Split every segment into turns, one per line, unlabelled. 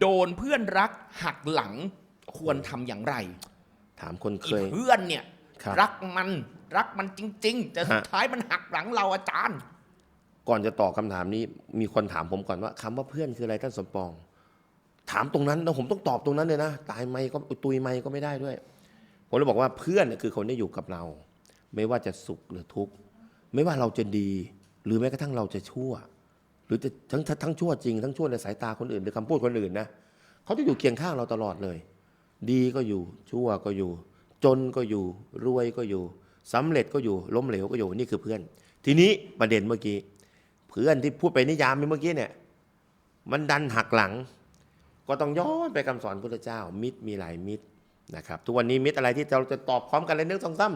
โดนเพื่อนรักหักหลังควรทำอย่างไร
ถามคนเค
อี
ย
เพื่อนเนี่ย
ครับ
รักมันรักมันจริง ๆ แต่สุด
ฮะ
ท้ายมันหักหลังเราอาจารย์
ก่อนจะตอบคำถามนี้ มีคนถามผมก่อนว่าคำว่าเพื่อนคืออะไรท่านสมปอง ถามตรงนั้นแล้วผมต้องตอบตรงนั้นเลยนะตายไม่ก็ตุยไม่ก็ไม่ได้ด้วย ผมเลยบอกว่าเพื่อนเนี่ยคือคนที่อยู่กับเรา ไม่ว่าจะสุขหรือทุกข์ ไม่ว่าเราจะดี หรือแม้กระทั่งเราจะชั่ว หรือจะทั้งทั้งชั่วจริงทั้งชั่วในสายตาคนอื่นหรือคำพูดคนอื่นนะเขาจะอยู่เคียงข้างเราตลอดเลย ดีก็อยู่ ชั่วก็อยู่ จนก็อยู่ รวยก็อยู่สำเร็จก็อยู่ ล้มเหลวก็อยู่ นี่คือเพื่อน ทีนี้ประเด็นเมื่อกี้ เพื่อนที่พูดไปนิยามเมื่อกี้เนี่ย มันดันหักหลัง ก็ต้องย้อนไปคำสอนพุทธเจ้า มิตรมีหลายมิตร นะครับทุกวันนี้มิตรอะไรที่เราจะตอบพร้อมกันเลยหนึ่งสองสาม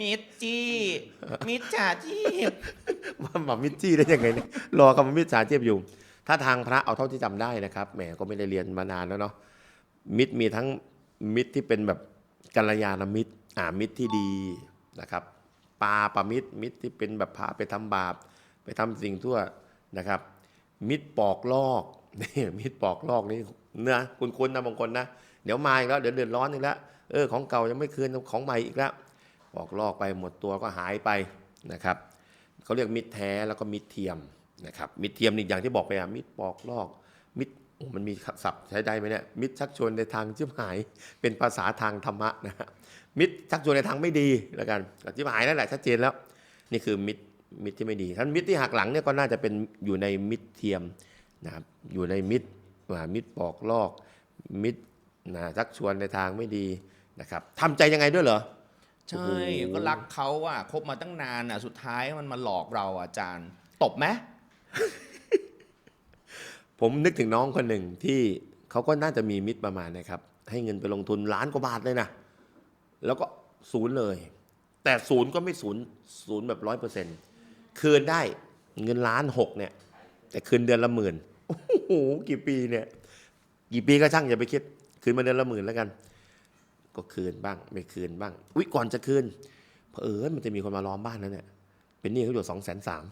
มิจจี้ มิจฉาชีพ
ว่ามามิตรจี้ได้ยังไงเนี่ยรอคำว่ามิตรสาเทียบอยู่ ถ้าทางพระเอาเท่าที่จำได้นะครับแหมก็ไม่ได้เรียนมานานแล้วเนาะมิตรมีทั้งมิตรที่เป็นแบบกัลยาณมิตรอ่ามิตรที่ดีนะครับปาปามิตรมิตรที่เป็นแบบพาไปทำบาป ไปทำสิ่งทั่วนะครับ มิตรปอกลอกนี่มิตรปอกลอกนี่เนื้อคุณคุณนะบางคนนะ เดี๋ยวมาอีกแล้วเดี๋ยวเดือดร้อนอีกแล้วเออของเก่ายังไม่คืนของใหม่อีกแล้วปอกลอกไปหมดตัวก็หายไปนะครับเขาเรียกมิตรแท้แล้วก็มิตรเทียมนะครับมิตรเทียมนี่อย่างที่บอกไปอะมิตรปอกลอก มิตรโอ้มันมีศัพท์ใช้ได้ไหมเนี่ยมิตรชักชวนในทางชิบหายเป็นภาษาทางธรรมะนะฮะมิตรชักชวนในทางไม่ดีแล้วกันชิบหายนั่นแหละชัดเจนแล้ว นี่คือมิตรมิตรที่ไม่ดีท่านมิตรที่หักหลังเนี่ยก็น่าจะเป็นอยู่ในมิตรเทียมนะครับอยู่ในมิตรอ่ามิตรปอกลอกมิตร นะชักชวนในทางไม่ดีนะครับทำใจยังไงด้วยเหรอ
ใช่ ก็รักเขาอะคบมาตั้งนานอะ สุดท้ายมันมาหลอกเราอะอาจารย์ ตบไหม
ผมนึกถึงน้องคนหนึ่งที่เขาก็น่าจะมีมิตรประมาณนะครับ ให้เงินไปลงทุนล้านกว่าบาทเลยนะ แล้วก็ศูนย์เลย แต่ศูนย์ก็ไม่ศูนย์ศูนย์แบบร้อยเปอร์เซ็นต์คืนได้เงินล้านหกเนี่ย แต่คืนเดือนละหมื่นโอ้โหกี่ปีเนี่ย กี่ปีก็ช่างอย่าไปคิด คืนมาเดือนละหมื่นแล้วกัน ก็คืนบ้าง ไม่คืนบ้างอุ้ยก่อนจะคืนเผอิญมันจะมีคนมาล้อมบ้านแล้วเนี่ยเป็นหนี้เขาอยู่สองแสนสาม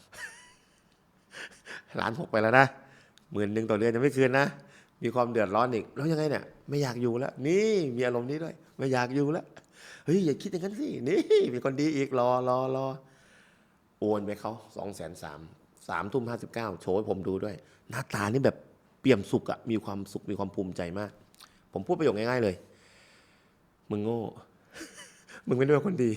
ล้านหกไปแล้วนะหมื่นหนึ่งต่อเดือนยังไม่คืนนะมีความเดือดร้อนอีกแล้วยังไงเนี่ยไม่อยากอยู่แล้ว นี่มีอารมณ์นี้ด้วย ไม่อยากอยู่แล้วเฮ้ยอย่าคิดอย่างนั้นสินี่มีคนดีอีกรอรอรอโอนไปเขาสองแสนสามสามทุ่มห้าสิบเก้าโชว์ให้ผมดูด้วย หน้าตานี่แบบเปี่ยมสุขอะมีความสุขมีความภูมิใจมาก ผมพูดประโยคง่ายๆเลย มึงโง่ มึงไม่ได้เป็นคนดี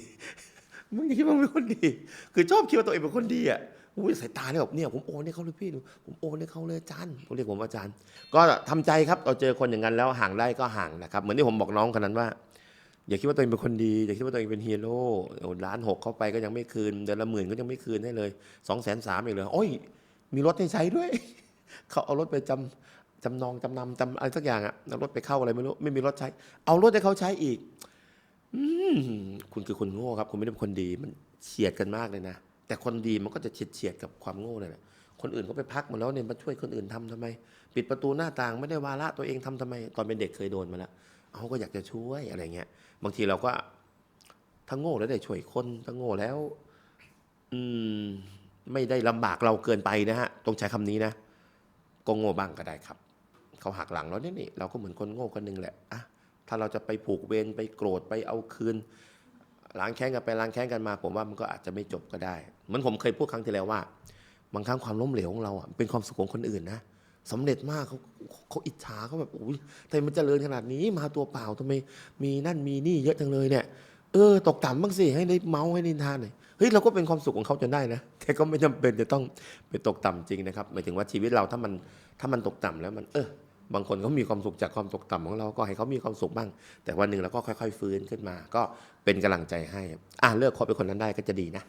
มึงอย่าคิดว่ามึงเป็นคนดี คือชอบคิดว่าตัวเองเป็นคนดีอะอุ้ยสายตาเนี่ยแบบเนี่ยผมโอนให้เขาเลยพี่ผมโอนให้เขาเลยอาจารย์ผมเรียกผมว่าอาจารย์ ก็ทำใจครับเราเจอคนอย่างนั้นแล้วห่างได้ก็ห่างนะครับ เหมือนที่ผมบอกน้องคนนั้นว่า อย่าคิดว่าตัวเองเป็นคนดี อย่าคิดว่าตัวเองเป็นฮีโร่ล้านหกเข้าไปก็ยังไม่คืนเดือนละหมื่นก็ยังไม่คืนให้เลยสองแสนสามอีกเลยโอ้ย มีรถให้ใช้ด้วย เขาเอารถไปจำ จำนองจำนำจำอะไรสักอย่างอะเอารถไปเข้าอะไรไม่รู้ไม่มีรถใช้ เอารถให้เขาใช้อีกอืมคุณคือคนโง่ครับ คุณไม่ได้เป็นคนดีมันเฉียดกันมากเลยนะแต่คนดีมันก็จะเฉียดเฉียดกับความโง่เลยแหละคนอื่นก็ไปพักมาแล้วเนี่ยมาช่วยคนอื่นทำทำไม ปิดประตูหน้าต่างไม่ได้วาระตัวเองทำทำไม ตอนเป็นเด็กเคยโดนมาแล้วเอาก็อยากจะช่วยอะไรเงี้ยบางทีเราก็ถ้าโง่แล้วได้ช่วยคนถ้าโง่แล้ว อืม ไม่ได้ลำบากเราเกินไปนะฮะต้องใช้คำนี้นะก็โง่บ้างก็ได้ครับ เขาหักหลังเราเนี่ยนี่เราก็เหมือนคนโง่คนหนึ่งแหละอะถ้าเราจะไปผูกเวรไปโกรธไปเอาคืนล้างแค้นกันไปล้างแค้นกันมาผมว่ามันก็อาจจะไม่จบก็ได้เหมือนผมเคยพูดครั้งที่แล้วว่า บางครั้งความล้มเหลวของเราอะเป็นความสุขของคนอื่นนะสำเร็จมากเขาเขาอิจฉาเขาแบบโอ้ยทำไมมันเจริญขนาดนี้มาตัวเปล่าทำไมมีนั่นมีนี่เยอะจังเลยเนี่ยเออตกต่ำบ้างสิให้ได้เมาให้นินทานหน่อยเฮ้ยเราก็เป็นความสุขของเขาจนได้นะแต่ก็ไม่จำเป็นจะต้องไปตกต่ำจริงนะครับหมายถึงว่าชีวิตเราถ้ามันถ้ามันตกต่ำแล้วมันเออ บางคนเขามีความสุขจากความตกต่ำของเราก็ให้เขามีความสุขบ้าง แต่วันหนึ่งเราก็ค่อย ๆ ฟื้นขึ้นมา ก็เป็นกำลังใจให้ อ่าเลิกคบเป็นคนนั้นได้ก็จะดีนะ